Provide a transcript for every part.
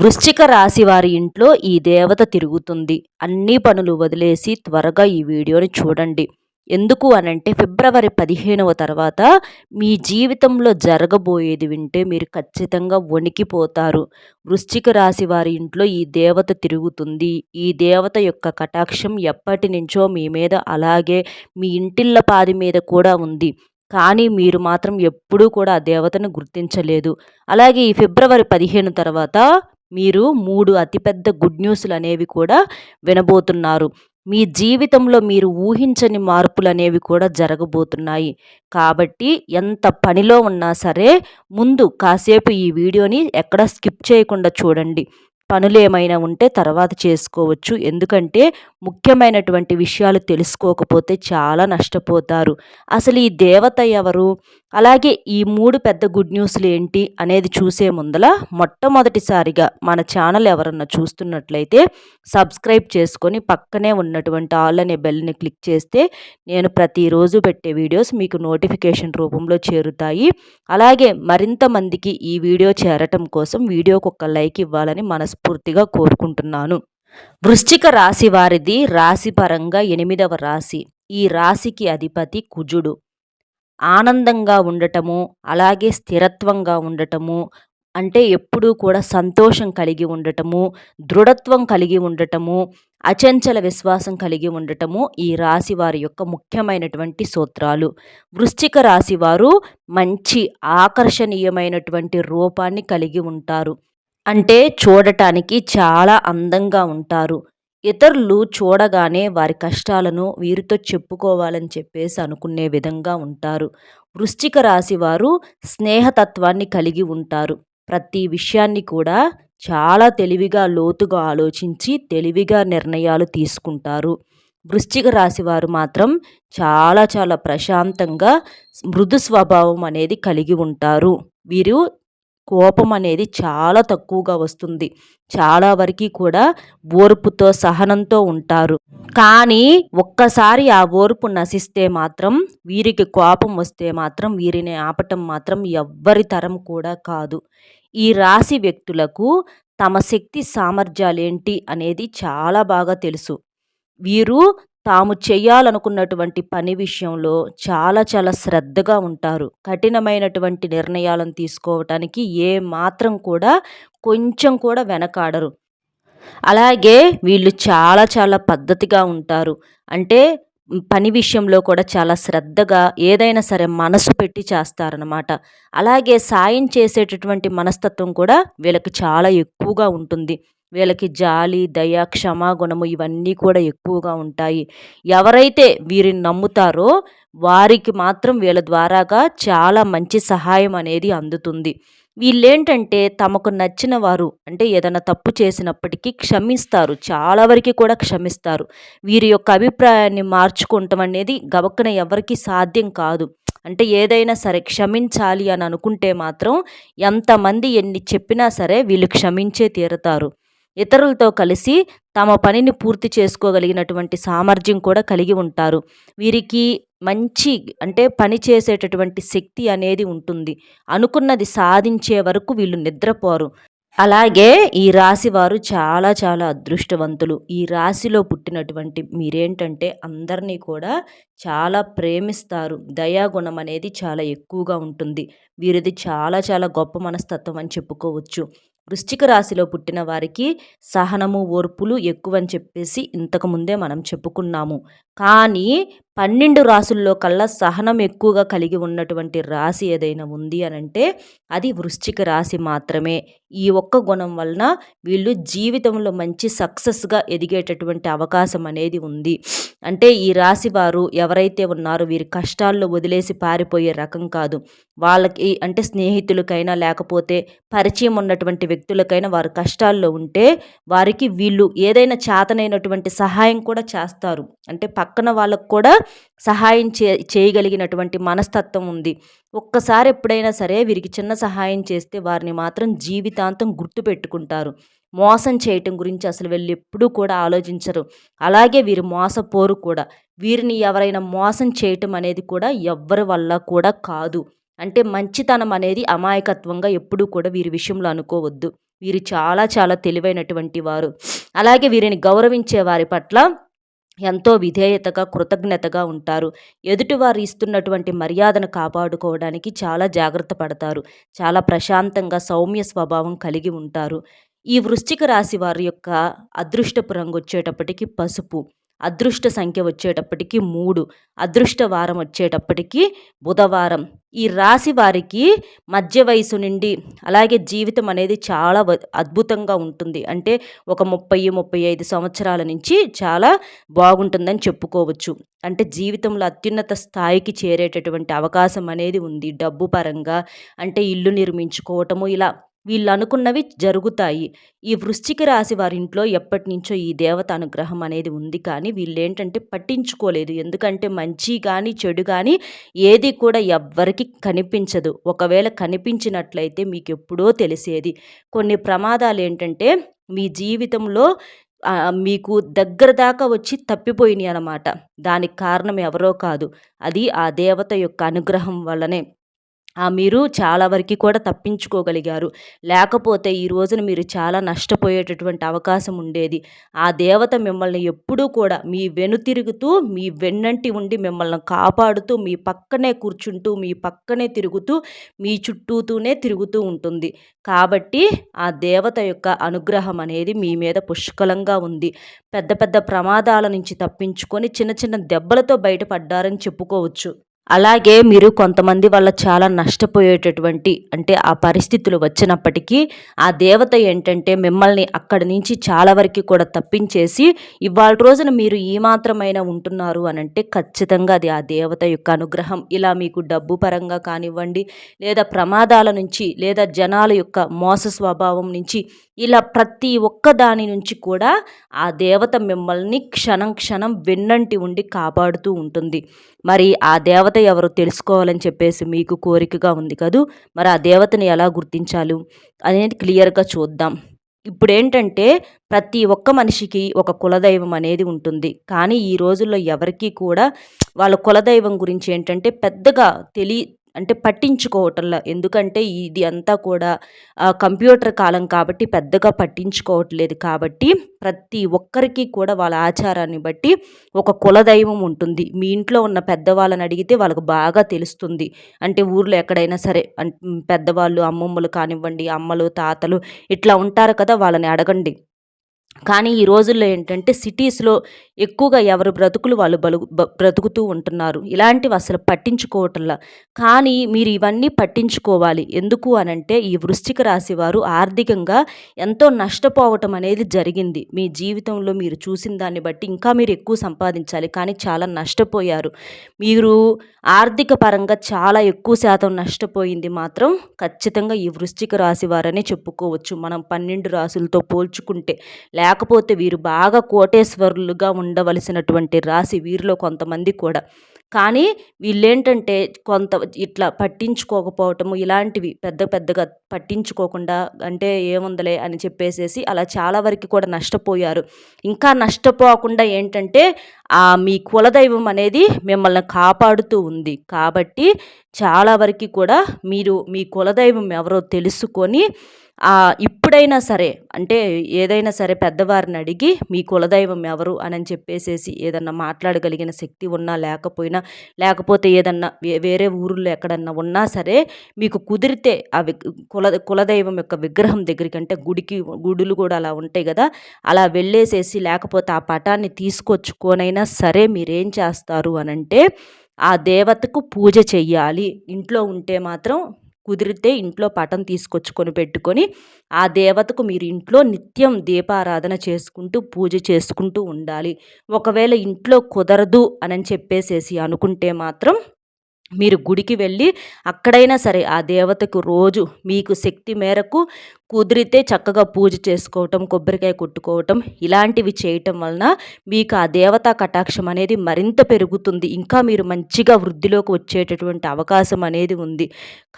వృశ్చిక రాశి వారి ఇంట్లో ఈ దేవత తిరుగుతుంది. అన్ని పనులు వదిలేసి త్వరగా ఈ వీడియోని చూడండి. ఎందుకు అనంటే ఫిబ్రవరి పదిహేనవ తర్వాత మీ జీవితంలో జరగబోయేది వింటే మీరు ఖచ్చితంగా వణికిపోతారు. వృశ్చిక రాశి వారి ఇంట్లో ఈ దేవత తిరుగుతుంది. ఈ దేవత యొక్క కటాక్షం ఎప్పటి నుంచో మీ మీద అలాగే మీ ఇంటిళ్ళ పాది మీద కూడా ఉంది. కానీ మీరు మాత్రం ఎప్పుడూ కూడా ఆ దేవతను గుర్తించలేదు. అలాగే ఈ ఫిబ్రవరి పదిహేను తర్వాత మీరు మూడు అతిపెద్ద గుడ్ న్యూస్లు అనేవి కూడా వినబోతున్నారు. మీ జీవితంలో మీరు ఊహించని మార్పులు అనేవి కూడా జరగబోతున్నాయి. కాబట్టి ఎంత పనిలో ఉన్నా సరే ముందు కాసేపు ఈ వీడియోని ఎక్కడ స్కిప్ చేయకుండా చూడండి. పనులు ఏమైనా ఉంటే తర్వాత చేసుకోవచ్చు. ఎందుకంటే ముఖ్యమైనటువంటి విషయాలు తెలుసుకోకపోతే చాలా నష్టపోతారు. అసలు ఈ దేవత ఎవరు? అలాగే ఈ మూడు పెద్ద గుడ్ న్యూస్లు ఏంటి అనేది చూసే ముందల మొట్టమొదటిసారిగా మన ఛానల్ ఎవరన్నా చూస్తున్నట్లయితే సబ్స్క్రైబ్ చేసుకొని పక్కనే ఉన్నటువంటి ఆల్ అనే బెల్ని క్లిక్ చేస్తే నేను ప్రతిరోజు పెట్టే వీడియోస్ మీకు నోటిఫికేషన్ రూపంలో చేరుతాయి. అలాగే మరింత మందికి ఈ వీడియో చేరటం కోసం వీడియోకి ఒక లైక్ ఇవ్వాలని మనస్ఫూర్తిగా కోరుకుంటున్నాను. వృశ్చిక రాశి వారిది రాశిపరంగా ఎనిమిదవ రాశి. ఈ రాశికి అధిపతి కుజుడు. ఆనందంగా ఉండటము అలాగే స్థిరత్వంగా ఉండటము అంటే ఎప్పుడూ కూడా సంతోషం కలిగి ఉండటము దృఢత్వం కలిగి ఉండటము అచంచల విశ్వాసం కలిగి ఉండటము ఈ రాశి వారి యొక్క ముఖ్యమైనటువంటి సూత్రాలు. వృశ్చిక రాశి వారు మంచి ఆకర్షణీయమైనటువంటి రూపాన్ని కలిగి ఉంటారు. అంటే చూడటానికి చాలా అందంగా ఉంటారు. ఇతరులు చూడగానే వారి కష్టాలను వీరితో చెప్పుకోవాలని చెప్పేసి అనుకునే విధంగా ఉంటారు. వృశ్చిక రాశి వారు స్నేహతత్వాన్ని కలిగి ఉంటారు. ప్రతి విషయాన్ని కూడా చాలా తెలివిగా లోతుగా ఆలోచించి తెలివిగా నిర్ణయాలు తీసుకుంటారు. వృశ్చిక రాశి వారు మాత్రం చాలా చాలా ప్రశాంతంగా మృదు స్వభావం అనేది కలిగి ఉంటారు. వీరు కోపం అనేది చాలా తక్కువగా వస్తుంది. చాలా వరకు కూడా ఓర్పుతో సహనంతో ఉంటారు. కానీ ఒక్కసారి ఆ ఓర్పు నశిస్తే మాత్రం వీరికి కోపం వస్తే మాత్రం వీరిని ఆపటం మాత్రం ఎవ్వరి తరం కూడా కాదు. ఈ రాశి వ్యక్తులకు తమ శక్తి సామర్థ్యాలేంటి అనేది చాలా బాగా తెలుసు. వీరు తాము చేయాలనుకున్నటువంటి పని విషయంలో చాలా చాలా శ్రద్ధగా ఉంటారు. కఠినమైనటువంటి నిర్ణయాలను తీసుకోవటానికి ఏ మాత్రం కూడా కొంచెం కూడా వెనకాడరు. అలాగే వీళ్ళు చాలా చాలా పద్ధతిగా ఉంటారు. అంటే పని విషయంలో కూడా చాలా శ్రద్ధగా ఏదైనా సరే మనసు పెట్టి చేస్తారనమాట అలాగే సాయం చేసేటటువంటి మనస్తత్వం కూడా వీళ్ళకి చాలా ఎక్కువగా ఉంటుంది. వీళ్ళకి జాలి దయ క్షమాగుణము ఇవన్నీ కూడా ఎక్కువగా ఉంటాయి. ఎవరైతే వీరిని నమ్ముతారో వారికి మాత్రం వీళ్ళ ద్వారాగా చాలా మంచి సహాయం అనేది అందుతుంది. వీళ్ళేంటంటే తమకు నచ్చిన వారు అంటే ఏదైనా తప్పు చేసినప్పటికీ క్షమిస్తారు. చాలా వరకు కూడా క్షమిస్తారు. వీరి యొక్క అభిప్రాయాన్ని మార్చుకుంటాం అనేది గబక్కన ఎవరికి సాధ్యం కాదు. అంటే ఏదైనా సరే క్షమించాలి అని అనుకుంటే మాత్రం ఎంతమంది ఎన్ని చెప్పినా సరే వీళ్ళు క్షమించే తీరుతారు. ఇతరులతో కలిసి తమ పనిని పూర్తి చేసుకోగలిగినటువంటి సామర్థ్యం కూడా కలిగి ఉంటారు. వీరికి మంచి అంటే పని చేసేటటువంటి శక్తి అనేది ఉంటుంది. అనుకున్నది సాధించే వరకు వీళ్ళు నిద్రపోరు. అలాగే ఈ రాశి వారు చాలా చాలా అదృష్టవంతులు. ఈ రాశిలో పుట్టినటువంటి మీరేంటంటే అందరినీ కూడా చాలా ప్రేమిస్తారు. దయాగుణం అనేది చాలా ఎక్కువగా ఉంటుంది. వీరిది చాలా చాలా గొప్ప మనస్తత్వం అని చెప్పుకోవచ్చు. వృశ్చిక రాశిలో పుట్టిన వారికి సహనము ఓర్పులు ఎక్కువని చెప్పేసి ఇంతకుముందే మనం చెప్పుకున్నాము. కానీ పన్నెండు రాసుల్లో కల్లా సహనం ఎక్కువగా కలిగి ఉన్నటువంటి రాశి ఏదైనా ఉంది అని అంటే అది వృశ్చిక రాశి మాత్రమే. ఈ ఒక్క గుణం వలన వీళ్ళు జీవితంలో మంచి సక్సెస్గా ఎదిగేటటువంటి అవకాశం అనేది ఉంది. అంటే ఈ రాశి వారు ఎవరైతే ఉన్నారో వీరి కష్టాల్లో వదిలేసి పారిపోయే రకం కాదు. వాళ్ళకి అంటే స్నేహితులకైనా లేకపోతే పరిచయం ఉన్నటువంటి వ్యక్తులకైనా వారు కష్టాల్లో ఉంటే వారికి వీళ్ళు ఏదైనా చేతనైనటువంటి సహాయం కూడా చేస్తారు. అంటే పక్కన వాళ్ళకు కూడా సహాయం చే చేయగలిగినటువంటి మనస్తత్వం ఉంది. ఒక్కసారి ఎప్పుడైనా సరే వీరికి చిన్న సహాయం చేస్తే వారిని మాత్రం జీవితాంతం గుర్తుపెట్టుకుంటారు మోసం చేయటం గురించి అసలు వీళ్ళు ఎప్పుడూ కూడా ఆలోచించరు. అలాగే వీరు మోసపోరు కూడా. వీరిని ఎవరైనా మోసం చేయటం అనేది కూడా ఎవ్వరి వల్ల కూడా కాదు. అంటే మంచితనం అనేది అమాయకత్వంగా ఎప్పుడూ కూడా వీరి విషయంలో అనుకోవద్దు. వీరు చాలా చాలా తెలివైనటువంటి వారు. అలాగే వీరిని గౌరవించే వారి పట్ల ఎంతో విధేయతగా కృతజ్ఞతగా ఉంటారు. ఎదుటివారు ఇస్తున్నటువంటి మర్యాదను కాపాడుకోవడానికి చాలా జాగ్రత్త పడతారు. చాలా ప్రశాంతంగా సౌమ్య స్వభావం కలిగి ఉంటారు. ఈ వృశ్చిక రాశి వారి యొక్క అదృష్టపు రంగు వచ్చేటప్పటికి పసుపు. అదృష్ట సంఖ్య వచ్చేటప్పటికి మూడు అదృష్ట వారం వచ్చేటప్పటికి బుధవారం. ఈ రాశి వారికి మధ్య వయసు నుండి అలాగే జీవితం అనేది చాలా అద్భుతంగా ఉంటుంది. అంటే ఒక ముప్పై ముప్పై ఐదు సంవత్సరాల నుంచి చాలా బాగుంటుందని చెప్పుకోవచ్చు. అంటే జీవితంలో అత్యున్నత స్థాయికి చేరేటటువంటి అవకాశం అనేది ఉంది. డబ్బు పరంగా అంటే ఇల్లు నిర్మించుకోవటము ఇలా వీళ్ళు అనుకున్నవి జరుగుతాయి. ఈ వృశ్చిక రాశి వారింట్లో ఎప్పటి నుంచో ఈ దేవత అనుగ్రహం అనేది ఉంది. కానీ వీళ్ళు ఏంటంటే పట్టించుకోలేదు. ఎందుకంటే మంచి కానీ చెడు కానీ ఏది కూడా ఎవ్వరికి కనిపించదు. ఒకవేళ కనిపించినట్లయితే మీకు ఎప్పుడో తెలిసేది. కొన్ని ప్రమాదాలు ఏంటంటే మీ జీవితంలో మీకు దగ్గర దాకా వచ్చి తప్పిపోయినాయి అన్నమాట. దానికి కారణం ఎవరో కాదు. అది ఆ దేవత యొక్క అనుగ్రహం వల్లనే. మీరు చాలా వరకు కూడా తప్పించుకోగలిగారు. లేకపోతే ఈ రోజున మీరు చాలా నష్టపోయేటటువంటి అవకాశం ఉండేది. ఆ దేవత మిమ్మల్ని ఎప్పుడూ కూడా మీ వెనుతిరుగుతూ మీ వెన్నంటి ఉండి మిమ్మల్ని కాపాడుతూ మీ పక్కనే కూర్చుంటూ మీ పక్కనే తిరుగుతూ మీ చుట్టూతూనే తిరుగుతూ ఉంటుంది. కాబట్టి ఆ దేవత యొక్క అనుగ్రహం అనేది మీ మీద పుష్కలంగా ఉంది. పెద్ద పెద్ద ప్రమాదాల నుంచి తప్పించుకొని చిన్న చిన్న దెబ్బలతో బయటపడ్డారని చెప్పుకోవచ్చు. అలాగే మీరు కొంతమంది వల్ల చాలా నష్టపోయేటటువంటి అంటే ఆ పరిస్థితులు వచ్చినప్పటికీ ఆ దేవత ఏంటంటే మిమ్మల్ని అక్కడి నుంచి చాలా వరకు కూడా తప్పించేసి ఇవాళ రోజున మీరు ఈ మాత్రమైనా ఉంటున్నారు అని అంటే ఖచ్చితంగా అది ఆ దేవత యొక్క అనుగ్రహం. ఇలా మీకు డబ్బు పరంగా కానివ్వండి లేదా ప్రమాదాల నుంచి లేదా జనాల యొక్క మోస స్వభావం నుంచి ఇలా ప్రతి ఒక్క దాని నుంచి కూడా ఆ దేవత మిమ్మల్ని క్షణం క్షణం వెన్నంటి ఉండి కాపాడుతూ ఉంటుంది. మరి ఆ దేవత ఎవరో తెలుసుకోవాలని చెప్పేసి మీకు కోరికగా ఉంది కదూ? మరి ఆ దేవతని ఎలా గుర్తించాలి? అనేది క్లియర్గా చూద్దాం. ఇప్పుడు ఏంటంటే ప్రతి ఒక్క మనిషికి ఒక కులదైవం అనేది ఉంటుంది. కానీ ఈ రోజుల్లో ఎవరికీ కూడా వాళ్ళ కులదైవం గురించి ఏంటంటే పెద్దగా తెలి అంటే పట్టించుకోవటంలా. ఎందుకంటే ఇది అంతా కూడా కంప్యూటర్ కాలం కాబట్టి పెద్దగా పట్టించుకోవట్లేదు కాబట్టి ప్రతి ఒక్కరికి కూడా వాళ్ళ ఆచారాన్ని బట్టి ఒక కులదైవం ఉంటుంది. మీ ఇంట్లో ఉన్న పెద్దవాళ్ళని అడిగితే వాళ్ళకు బాగా తెలుస్తుంది. అంటే ఊర్లో ఎక్కడైనా సరే పెద్దవాళ్ళు అమ్మమ్మలు కానివ్వండి అమ్మలు తాతలు ఇట్లా ఉంటారు కదా వాళ్ళని అడగండి. కానీ ఈ రోజుల్లో ఏంటంటే సిటీస్లో ఎక్కువగా ఎవరు బ్రతుకులు వాళ్ళు బలు బ్రతుకుతూ ఉంటున్నారు. ఇలాంటివి అసలు పట్టించుకోవటంలా. కానీ మీరు ఇవన్నీ పట్టించుకోవాలి. ఎందుకు అనంటే ఈ వృశ్చిక రాశి వారు ఆర్థికంగా ఎంతో నష్టపోవటం అనేది జరిగింది. మీ జీవితంలో మీరు చూసిన దాన్ని బట్టి ఇంకా మీరు ఎక్కువ సంపాదించాలి. కానీ చాలా నష్టపోయారు. మీరు ఆర్థిక పరంగా చాలా ఎక్కువ శాతం నష్టపోయింది మాత్రం ఖచ్చితంగా ఈ వృశ్చిక రాశి వారనే చెప్పుకోవచ్చు. మనం పన్నెండు రాశులతో పోల్చుకుంటే. లేకపోతే వీరు బాగా కోటేశ్వరులుగా ఉండవలసినటువంటి రాశి వీరిలో కొంతమంది కూడా. కానీ వీళ్ళేంటంటే కొంత ఇట్లా పట్టించుకోకపోవటము ఇలాంటివి పెద్ద పెద్దగా పట్టించుకోకుండా అంటే ఏముందలే అని చెప్పేసేసి అలా చాలా వరకు కూడా నష్టపోయారు. ఇంకా నష్టపోకుండా ఏంటంటే ఆ మీ కులదైవం అనేది మిమ్మల్ని కాపాడుతూ ఉంది. కాబట్టి చాలా వరకు కూడా మీరు మీ కులదైవం ఎవరో తెలుసుకొని ఎప్పుడైనా సరే అంటే ఏదైనా సరే పెద్దవారిని అడిగి మీ కులదైవం ఎవరు? అని చెప్పేసేసి ఏదన్నా మాట్లాడగలిగిన శక్తి ఉన్నా లేకపోయినా లేకపోతే ఏదన్నా వేరే ఊరిలో ఎక్కడన్నా ఉన్నా సరే మీకు కుదిరితే ఆ కుల కులదైవం యొక్క విగ్రహం దగ్గరికి అంటే గుడికి గుడులు కూడా అలా ఉంటాయి కదా అలా వెళ్ళేసేసి లేకపోతే ఆ పటాన్ని తీసుకొచ్చుకోనైనా సరే మీరేం చేస్తారు అనంటే ఆ దేవతకు పూజ చెయ్యాలి. ఇంట్లో ఉంటే మాత్రం కుదిరితే ఇంట్లో పటం తీసుకొచ్చుకొని పెట్టుకొని ఆ దేవతకు మీరు ఇంట్లో నిత్యం దీపారాధన చేసుకుంటూ పూజ చేసుకుంటూ ఉండాలి. ఒకవేళ ఇంట్లో కుదరదు అని చెప్పేసేసి అనుకుంటే మాత్రం మీరు గుడికి వెళ్ళి అక్కడైనా సరే ఆ దేవతకు రోజు మీకు శక్తి మేరకు కుదిరితే చక్కగా పూజ చేసుకోవటం కొబ్బరికాయ కొట్టుకోవటం ఇలాంటివి చేయటం వలన మీకు ఆ దేవతా కటాక్షం అనేది మరింత పెరుగుతుంది. ఇంకా మీరు మంచిగా వృద్ధిలోకి వచ్చేటటువంటి అవకాశం అనేది ఉంది.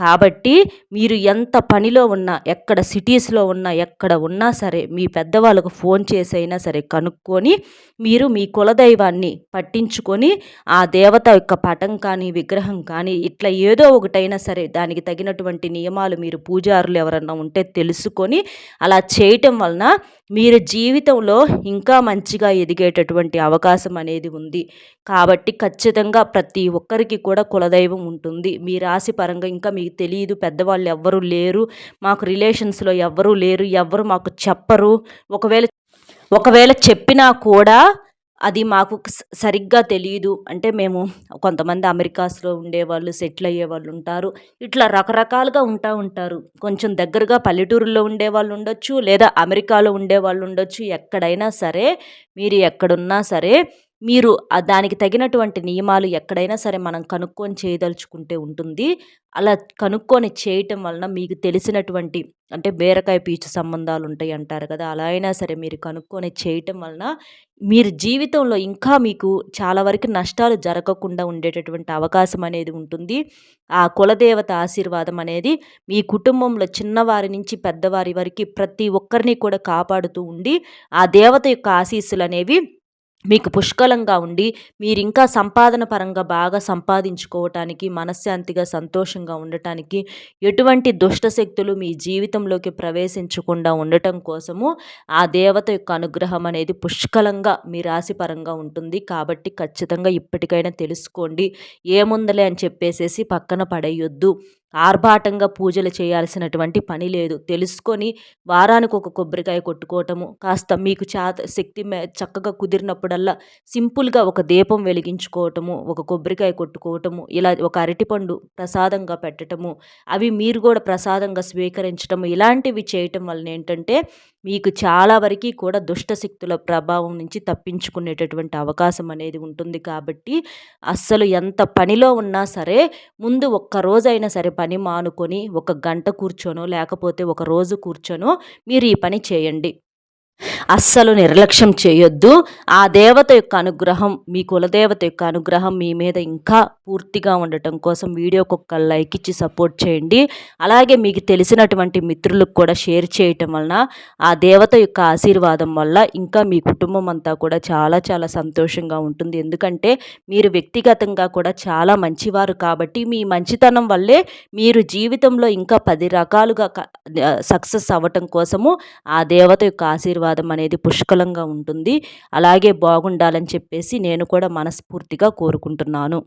కాబట్టి మీరు ఎంత పనిలో ఉన్నా ఎక్కడ సిటీస్లో ఉన్నా ఎక్కడ ఉన్నా సరే మీ పెద్దవాళ్ళకు ఫోన్ చేసైనా సరే కనుక్కొని మీరు మీ కులదైవాన్ని పట్టించుకొని ఆ దేవత యొక్క పటం కానీ విగ్రహం కానీ ఇట్లా ఏదో ఒకటైనా సరే దానికి తగినటువంటి నియమాలు మీరు పూజారులు ఎవరన్నా ఉంటే తెలుసు. తెలుసుకొని అలా చేయటం వలన మీరు జీవితంలో ఇంకా మంచిగా ఎదిగేటటువంటి అవకాశం అనేది ఉంది. కాబట్టి ఖచ్చితంగా ప్రతి ఒక్కరికి కూడా కులదైవం ఉంటుంది. మీ రాశి పరంగా ఇంకా మీకు తెలియదు పెద్దవాళ్ళు ఎవ్వరూ లేరు మాకు రిలేషన్స్లో ఎవ్వరూ లేరు ఎవ్వరు మాకు చెప్పరు. ఒకవేళ ఒకవేళ చెప్పినా కూడా అది మాకు సరిగ్గా తెలియదు అంటే మేము కొంతమంది అమెరికాస్లో ఉండేవాళ్ళు సెటిల్ అయ్యేవాళ్ళు ఉంటారు. ఇట్లా రకరకాలుగా ఉంటా ఉంటారు. కొంచెం దగ్గరగా పల్లెటూరులో ఉండేవాళ్ళు ఉండొచ్చు లేదా అమెరికాలో ఉండేవాళ్ళు ఉండొచ్చు. ఎక్కడైనా సరే మీరు ఎక్కడున్నా సరే మీరు దానికి తగినటువంటి నియమాలు ఎక్కడైనా సరే మనం కనుక్కొని చేయదలుచుకుంటే ఉంటుంది. అలా కనుక్కొని చేయటం వలన మీకు తెలిసినటువంటి అంటే బీరకాయ పీచు సంబంధాలు ఉంటాయి అంటారు కదా అలా అయినా సరే మీరు కనుక్కొని చేయటం వలన మీరు జీవితంలో ఇంకా మీకు చాలా వరకు నష్టాలు జరగకుండా ఉండేటటువంటి అవకాశం అనేది ఉంటుంది. ఆ కులదేవత ఆశీర్వాదం అనేది మీ కుటుంబంలో చిన్నవారి నుంచి పెద్దవారి వరకు ప్రతి ఒక్కరిని కూడా కాపాడుతూ ఉండి ఆ దేవత యొక్క ఆశీస్సులు అనేవి మీకు పుష్కలంగా ఉండి మీరు ఇంకా సంపాదన పరంగా బాగా సంపాదించుకోవటానికి మనశ్శాంతిగా సంతోషంగా ఉండటానికి ఎటువంటి దుష్ట శక్తులు మీ జీవితంలోకి ప్రవేశించకుండా ఉండటం కోసము ఆ దేవత యొక్క అనుగ్రహం అనేది పుష్కలంగా మీ రాశి పరంగా ఉంటుంది. కాబట్టి ఖచ్చితంగా ఇప్పటికైనా తెలుసుకోండి. ఏముందలే అని చెప్పేసేసి పక్కన పడేయొద్దు. ఆర్భాటంగా పూజలు చేయాల్సినటువంటి పని లేదు. తెలుసుకొని వారానికి ఒక కొబ్బరికాయ కొట్టుకోవటము కాస్త మీకు చాత శక్తి చక్కగా కుదిరినప్పుడల్లా సింపుల్గా ఒక దీపం వెలిగించుకోవటము ఒక కొబ్బరికాయ కొట్టుకోవటము ఇలా ఒక అరటిపండు ప్రసాదంగా పెట్టటము అవి మీరు కూడా ప్రసాదంగా స్వీకరించటము ఇలాంటివి చేయటం వలన ఏంటంటే మీకు చాలా వరకు కూడా దుష్టశక్తుల ప్రభావం నుంచి తప్పించుకునేటటువంటి అవకాశం అనేది ఉంటుంది కాబట్టి అస్సలు ఎంత పనిలో ఉన్నా సరే ముందు ఒక్క రోజైనా సరే పని మానుకొని ఒక గంట కూర్చోనో లేకపోతే ఒక రోజు కూర్చొనో మీరు ఈ పని చేయండి. అస్సలు నిర్లక్ష్యం చేయొద్దు. ఆ దేవత యొక్క అనుగ్రహం మీ కులదేవత యొక్క అనుగ్రహం మీ మీద ఇంకా పూర్తిగా ఉండటం కోసం వీడియోకి ఒక్క లైక్ ఇచ్చి సపోర్ట్ చేయండి. అలాగే మీకు తెలిసినటువంటి మిత్రులకు కూడా షేర్ చేయటం వలన ఆ దేవత యొక్క ఆశీర్వాదం వల్ల ఇంకా మీ కుటుంబం అంతా కూడా చాలా చాలా సంతోషంగా ఉంటుంది. ఎందుకంటే మీరు వ్యక్తిగతంగా కూడా చాలా మంచివారు కాబట్టి మీ మంచితనం వల్లే మీరు జీవితంలో ఇంకా పది రకాలుగా సక్సెస్ అవ్వటం కోసము ఆ దేవత యొక్క ఆశీర్వాదం అనేది పుష్కలంగా ఉంటుంది. అలాగే బాగుండాలని చెప్పేసి నేను కూడా మనస్ఫూర్తిగా కోరుకుంటున్నాను.